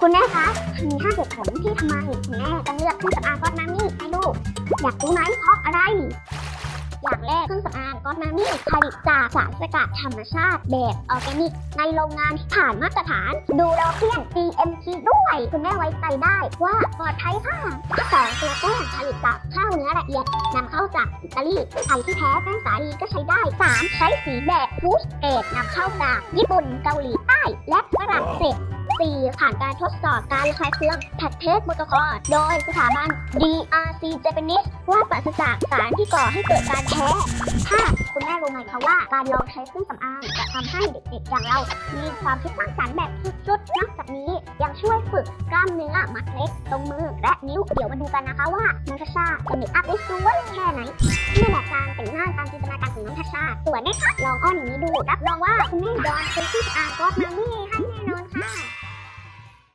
คุณแม่คะ มีห้าเหตุผลที่ทำไมคุณแม่ต้องเลือกเครื่องสำอางก๊อตมามี่ให้ลูก อยากรู้ไหมเพราะอะไร อย่างแรกเครื่องสำอางก๊อตมามี่ผลิตจากสารสกัดธรรมชาติแบบออร์แกนิก ในโรงงานที่ผ่านมาตรฐาน ดูแลเพียน GMP ด้วย คุณแม่ไว้ใจได้ว่าปลอดภัยค่ะสองตัวแป้งผลิตจากข้าวเนื้อละเอียดนำเข้าจากอิตาลีใครที่แพ้แป้งสาลีก็ใช้ได้ 3. ใช้สีแบบฟูสเกตนำเข้าจากญี่ปุ่นเกาหลีใต้และ 4. ผ่านการทดสอบการระคายเคืองแพทเทสโปรโตคอลโดยสถาบัน DRC Japanese ว่าปราศจากสารที่ก่อให้เกิดการแพ้ 5. คุณแม่รู้ไหมคะว่าการลองใช้เครื่องสำอางจะทำให้เด็กๆอย่างเรา มีความคิดสร้างสรรค์แบบสุดๆนอกจากนี้ยังช่วยฝึกกล้ามเนื้อมัดเล็กตรงมือและนิ้วเดี๋ยวมาดูกันนะคะว่าน้องทัชชาจะมคอัพได้สวยแค่ไหนนี่แหละการแต่งหน้าตามจินตนาการของน้องทัชชาสวยไหมคะลองอ้อนอย่างนี้ดูรับรองว่าคุณแม่ยอมซื้อเครื่องสำอางก็มามี่ให้แน่นอนค่ะ